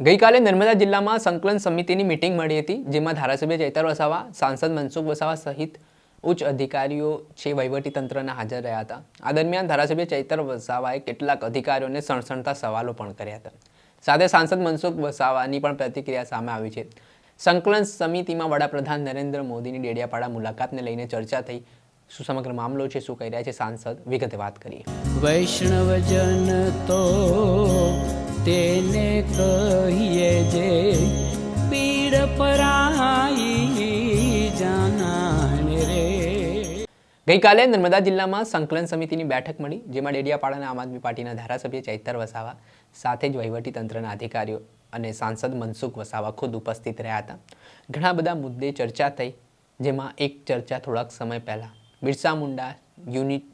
ગઈકાલે નર્મદા જિલ્લામાં સંકલન સમિતિની મિટિંગ મળી હતી, જેમાં ધારાસભ્ય ચૈતર વસાવા, સાંસદ મનસુખ વસાવા સહિત ઉચ્ચ અધિકારીઓ છે વહીવટીતંત્રના હાજર રહ્યા હતા. આ દરમિયાન ધારાસભ્ય ચૈતર વસાવાએ કેટલાક અધિકારીઓને સણસણતા સવાલો પણ કર્યા હતા. સાથે સાંસદ મનસુખ વસાવાની પણ પ્રતિક્રિયા સામે આવી છે. સંકલન સમિતિમાં વડાપ્રધાન નરેન્દ્ર મોદીની ડેડિયાપાડા મુલાકાતને લઈને ચર્ચા થઈ. શું સમગ્ર મામલો છે, શું કહી રહ્યા છે સાંસદ? વિગતે વાત કરીએ. વૈષ્ણવજન તો કહીએ જે પીડ પરાઈ જાનાને રે. ગઈકાલે નર્મદા જિલ્લામાં સંકલન સમિતિની બેઠક મળી, જેમાં ડેડિયાપાડાના આમ આદમી પાર્ટીના ધારાસભ્ય ચૈતર વસાવા, સાથે જ વહીવટી તંત્રના અધિકારીઓ અને સાંસદ મનસુખ વસાવા ખુદ ઉપસ્થિત રહ્યા હતા. ઘણા બધા મુદ્દે ચર્ચા થઈ, જેમાં એક ચર્ચા થોડાક સમય પહેલાં. બિરસા મુંડા યુનિટ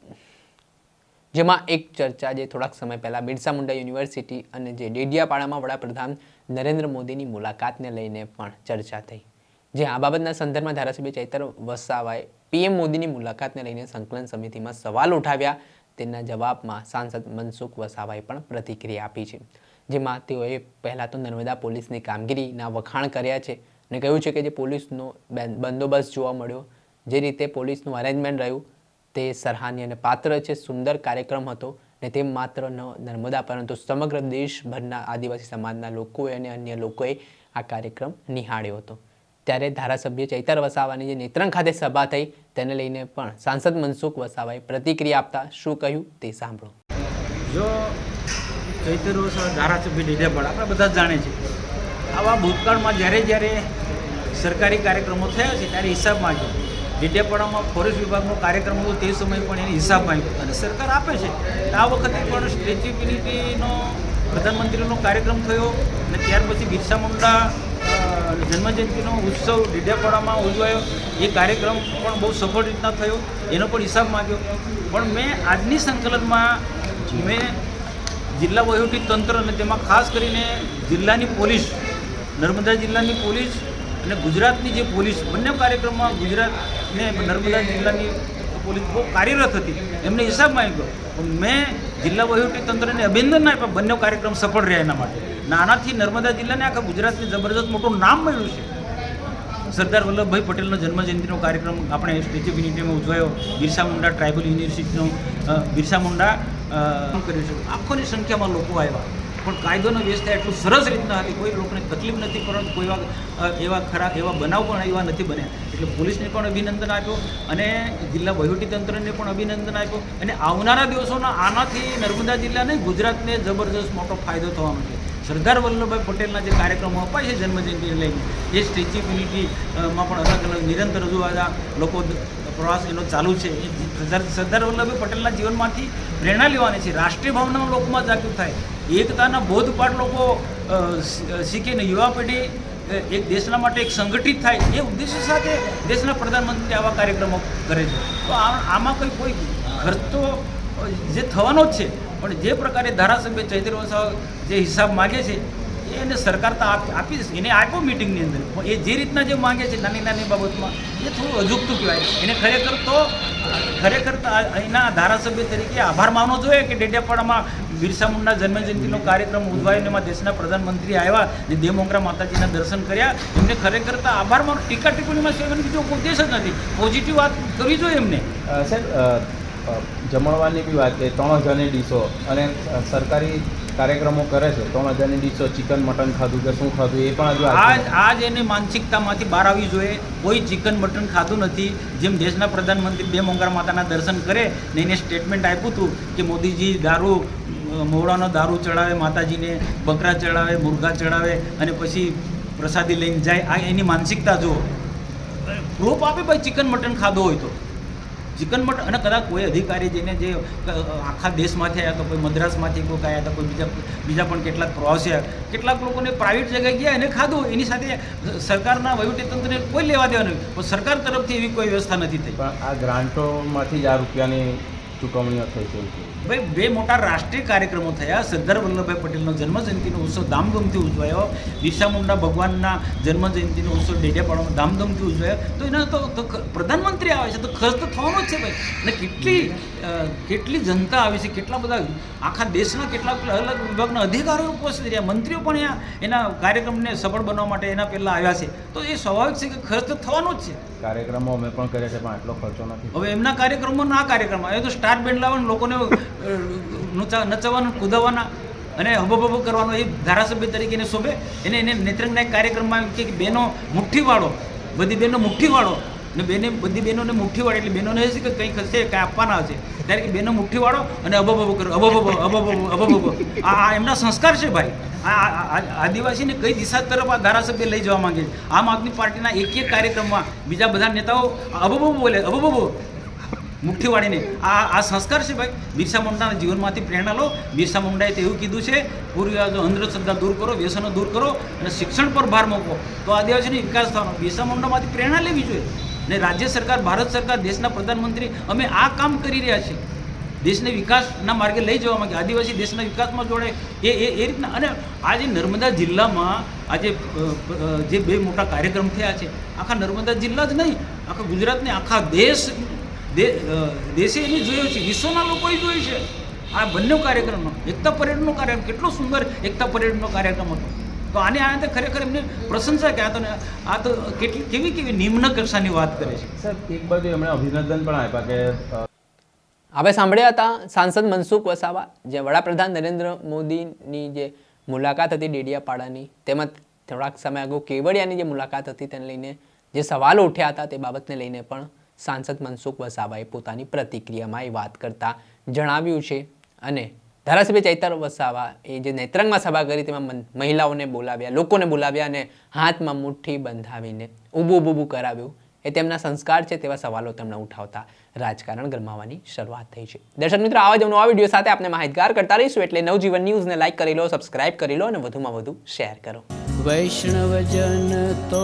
જેમાં એક ચર્ચા જે થોડાક સમય પહેલાં બિરસા મુંડા યુનિવર્સિટી અને જે ડેડિયાપાડામાં વડાપ્રધાન નરેન્દ્ર મોદીની મુલાકાતને લઈને પણ ચર્ચા થઈ. જે આ બાબતના સંદર્ભમાં ધારાસભ્ય ચૈતર વસાવાએ પીએમ મોદીની મુલાકાતને લઈને સંકલન સમિતિમાં સવાલ ઉઠાવ્યા. તેના જવાબમાં સાંસદ મનસુખ વસાવાએ પણ પ્રતિક્રિયા આપી છે. જેમાં તેઓએ પહેલાં તો નર્મદા પોલીસની કામગીરીના વખાણ કર્યા છે અને કહ્યું છે કે જે પોલીસનો બંદોબસ્ત જોવા મળ્યો, જે રીતે પોલીસનું અરેન્જમેન્ટ રહ્યું તે સરાહનીય અને પાત્ર છે. સુંદર કાર્યક્રમ હતો ને તે માત્ર નર્મદા, પરંતુ સમગ્ર દેશભરના આદિવાસી સમાજના લોકોએ અને અન્ય લોકોએ આ કાર્યક્રમ નિહાળ્યો હતો. ત્યારે ધારાસભ્ય ચૈતર વસાવાની જે નેત્રંગ ખાતે સભા થઈ, તેને લઈને પણ સાંસદ મનસુખ વસાવાએ પ્રતિક્રિયા આપતા શું કહ્યું તે સાંભળો. જો ચૈતર વસાવા ધારાસભ્ય ડેડિયાપાડા આપણે બધા જાણે છે આવા ભૂતકાળમાં જ્યારે જ્યારે સરકારી કાર્યક્રમો થયા છે, ત્યારે હિસાબમાં માંગ્યો ડેડિયાપાડામાં ફોરેસ્ટ વિભાગનો કાર્યક્રમ હતો, તે સમયે પણ એને હિસાબ માંગ્યો અને સરકાર આપે છે. આ વખતે પણ સ્ટ્રેચિબિલિટીનો પ્રધાનમંત્રીનો કાર્યક્રમ થયો અને ત્યાર પછી બિરસા મુંડા જન્મજયંતિનો ઉત્સવ ડીડેપાડામાં ઉજવાયો. એ કાર્યક્રમ પણ બહુ સફળ રીતના થયો. એનો પણ હિસાબ માંગ્યો. પણ મેં આજની સંકલનમાં મેં જિલ્લા વહીવટી તંત્ર અને તેમાં ખાસ કરીને જિલ્લાની પોલીસ, નર્મદા જિલ્લાની પોલીસ અને ગુજરાતની જે પોલીસ, બંને કાર્યક્રમમાં ગુજરાત ને નર્મદા જિલ્લાની પોલીસ બહુ કાર્યરત હતી. એમને હિસાબ માંગ્યો. પણ મેં જિલ્લા વહીવટી તંત્રને અભિનંદન આપ્યા, બંને કાર્યક્રમ સફળ રહ્યા એના માટે. નાનાથી નર્મદા જિલ્લાને આખા ગુજરાતને જબરજસ્ત મોટું નામ મળ્યું છે. સરદાર વલ્લભભાઈ પટેલનો જન્મજયંતિનો કાર્યક્રમ આપણે સ્ટેચ્યુ ઓફ યુનિટીમાં ઉજવાયો. બિરસા મુંડા ટ્રાઇબલ યુનિવર્સિટીનો બિરસા મુંડા કર્યું છે? આખોની સંખ્યામાં લોકો આવ્યા. પણ કાયદોનો વ્યવસ્થા એટલું સરસ રીતના હતી કોઈ લોકોને તકલીફ નથી પરંતુ કોઈ એવા એવા ખરા એવા બનાવ પણ એવા નથી બન્યા. એટલે પોલીસને પણ અભિનંદન આપ્યો અને જિલ્લા વહીવટીતંત્રને પણ અભિનંદન આપ્યો. અને આવનારા દિવસોના આનાથી નર્મદા જિલ્લાને ગુજરાતને જબરદસ્ત મોટો ફાયદો થવાનો છે સરદાર વલ્લભભાઈ પટેલના જે કાર્યક્રમો અપાય છે જન્મજયંતિને લઈને એ સ્ટેચ્યુ ઓફ યુનિટી અ, માં પણ અલગ અલગ નિરંતર રજૂઆત લોકો પ્રવાસ એનો ચાલુ છે. એ સરદાર વલ્લભભાઈ પટેલના જીવનમાંથી પ્રેરણા લેવાની છે. રાષ્ટ્રીય ભાવના લોકોમાં જાગૃત થાય. એકતાના બોધપાઠ લોકો શીખીને યુવા પેઢી એક દેશના માટે એક સંગઠિત થાય એ ઉદ્દેશ્ય સાથે દેશના પ્રધાનમંત્રી આવા કાર્યક્રમો કરે છે. તો આમાં કોઈ કોઈ ખર્ચ જે થવાનો જ છે. પણ જે પ્રકારે ધારાસભ્ય ચૈત્ર વસાવા જે હિસાબ માગે છે એને સરકાર તો આપી જ એને આપ્યો મિટિંગની અંદર. પણ એ જે રીતના જે માગે છે નાની નાની બાબતમાં, એ થોડું અજુગતું કહેવાય. એને ખરેખર તો ખરેખર તો અહીંના ધારાસભ્ય તરીકે આભાર માનવો જોઈએ કે ડેડિયાપાડામાં બિરસા મુંડા જન્મજયંતિનો કાર્યક્રમ ઉજવાયો એમાં દેશના પ્રધાનમંત્રી આવ્યા અને દેવમોગરા માતાજીના દર્શન કર્યા. એમને ખરેખર તો આભાર માનો. ટીકા ટિપ્પણીમાં સેવન બીજો ઉદ્દેશ જ નથી. પોઝિટિવ વાત કરવી જોઈએ એમને. સાહેબ જમણવારની બી વાત કરીએ ત્રણ હજારની ડીશો અને સરકારી કાર્યક્રમો કરે છે, ત્રણ હજારની ડીશો, ચિકન, મટન ખાધું કે શું ખાધું એ પણ હજુ આજ આજ એની માનસિકતામાંથી બહાર આવવી જોઈએ. કોઈ ચિકન, મટન ખાધું નથી. જેમ દેશના પ્રધાનમંત્રી બે મોંઘા માતાના દર્શન કરે ને એને સ્ટેટમેન્ટ આપ્યું હતું કે મોદીજી દારૂ મોવડાનો દારૂ ચડાવે, માતાજીને બકરા ચડાવે, મુર્ગા ચડાવે અને પછી પ્રસાદી લઈને જાય. આ એની માનસિકતા જુઓ. પ્રૂફ આપે ભાઈ ચિકન, મટન ખાધો હોય તો. ચિકન મટન અને કદાચ કોઈ અધિકારી જેને જે આખા દેશમાંથી આવ્યા તો કોઈ મદ્રાસમાંથી કોઈ આવ્યા તો કોઈ બીજા બીજા પણ કેટલાક પ્રવાસી. કેટલાક લોકોને પ્રાઇવેટ જગ્યાએ ગયા એને ખાધું, એની સાથે સરકારના વહીવટીતંત્રને કોઈ લેવા દેવા પણ સરકાર તરફથી એવી કોઈ વ્યવસ્થા નથી થઈ પણ આ ગ્રાન્ટોમાંથી જ આ રૂપિયાની ચૂકવણીઓ થઈ છે. ભાઈ બે મોટા રાષ્ટ્રીય કાર્યક્રમો થયા. સરદાર વલ્લભભાઈ પટેલનો જન્મજયંતિનો ઉત્સવ ધામધૂમથી ઉજવાયો. બિરસા મુંડા ભગવાનના જન્મજયંતિનો ઉત્સવ ડેડિયાપાડામાં ધામધૂમથી ઉજવાયો. તો એના તો પ્રધાનમંત્રી આવે છે તો ખર્ચ તો થવાનો જ છે ભાઈ. અને કેટલી કેટલી જનતા આવી છે કેટલા બધા આખા દેશના કેટલા અલગ વિભાગના અધિકારીઓ ઉપસ્થિત રહ્યા. મંત્રીઓ પણ અહીંયા એના કાર્યક્રમને સફળ બનાવવા માટે એના પહેલાં આવ્યા છે. તો એ સ્વાભાવિક છે કે ખર્ચ તો થવાનો જ છે. કાર્યક્રમો અમે પણ કર્યા છે પણ આટલો ખર્ચો નથી. હવે એમના કાર્યક્રમો ના કાર્યક્રમ. એ તો સ્ટાર બેન્ડ લાવવાનું લોકોને નચાવવાનું કૂદાવવાના અને હબો કરવાનો એ ધારાસભ્ય તરીકેને શોભે. એને એને નેત્રંગના એક કાર્યક્રમમાં કે બેનો મુઠ્ઠીવાળો, બધી બહેનો મુઠ્ઠીવાળો ને બેને, બધી બહેનોને મુઠ્ઠીવાળો એટલે બહેનોને હશે કે કંઈક હશે કંઈ આપવાના હશે. ત્યારે કે બહેનો મુઠ્ઠીવાળો અને અબો કરો અબો અબો અબો આ એમના સંસ્કાર છે ભાઈ. આ આદિવાસીને કઈ દિશા તરફ આ ધારાસભ્ય લઈ જવા માંગે છે? આમ આદમી પાર્ટીના એક એક કાર્યક્રમમાં બીજા બધા નેતાઓ અબોબો બોલે મુઠ્ઠીવાળીને આ આ સંસ્કાર છે ભાઈ. બિરસા મુંડાના જીવનમાંથી પ્રેરણા લો. બિરસા મુંડાએ તો એવું કીધું છે પૂર્વજો અંધશ્રદ્ધા દૂર કરો, વ્યસનો દૂર કરો અને શિક્ષણ પર ભાર મૂકો. તો આદિવાસીનો વિકાસ થવાનો. બિરસા મુંડામાંથી પ્રેરણા લેવી જોઈએ. ને રાજ્ય સરકાર, ભારત સરકાર, દેશના પ્રધાનમંત્રી, અમે આ કામ કરી રહ્યા છીએ. દેશને વિકાસના માર્ગે લઈ જવા માંગે. આદિવાસી દેશના વિકાસમાં જોડે એ એ એ રીતના. અને આજે નર્મદા જિલ્લામાં આજે જે બે મોટા કાર્યક્રમ થયા છે, આખા નર્મદા જિલ્લા જ નહીં, આખા ગુજરાતને આખા દેશ દેશે એને જોયો છે વિશ્વના લોકોએ જોયું છે. આ બંને કાર્યક્રમનો એકતા પરેડનો કાર્યક્રમ કેટલો સુંદર એકતા પરેડનો કાર્યક્રમ હતો. તો આને આને ખરેખર એમને પ્રશંસા કે આ તો ને- આ તો કેટલી કેવી કેવી નિમ્ન કક્ષાની વાત કરે છે. સર એક બાજુ એમણે અભિનંદન પણ આપ્યા કે હવે સાંભળ્યા હતા સાંસદ મનસુખ વસાવા જે વડાપ્રધાન નરેન્દ્ર મોદીની જે મુલાકાત હતી ડેડિયાપાડાની તેમજ થોડાક સમય અગાઉ કેવડિયાની જે મુલાકાત હતી તેને લઈને જે સવાલો ઉઠ્યા હતા તે બાબતને લઈને પણ સાંસદ મનસુખ વસાવાએ પોતાની પ્રતિક્રિયામાં એ વાત કરતા જણાવ્યું છે. અને ધારાસભ્ય ચૈતર વસાવા એ જે નેત્રંગમાં સભા કરી તેમાં મહિલાઓને બોલાવ્યા, લોકોને બોલાવ્યા અને હાથમાં મુઠ્ઠી બંધાવીને ઊભું ઊભું કરાવ્યું. એ તેમના સંસ્કાર છે તેવા સવાલો તેમણે ઉઠાવતા રાજકારણ ગરમાવાની શરૂઆત થઈ છે. દર્શક મિત્રો, આવા જ નવા વીડિયો સાથે આપણે માહિતગાર કરતા રહીશું એટલે નવજીવન ન્યૂઝને લાઇક કરી લો, સબસ્ક્રાઇબ કરી લો અને વધુમાં વધુ શેર કરો. વૈષ્ણવજન તો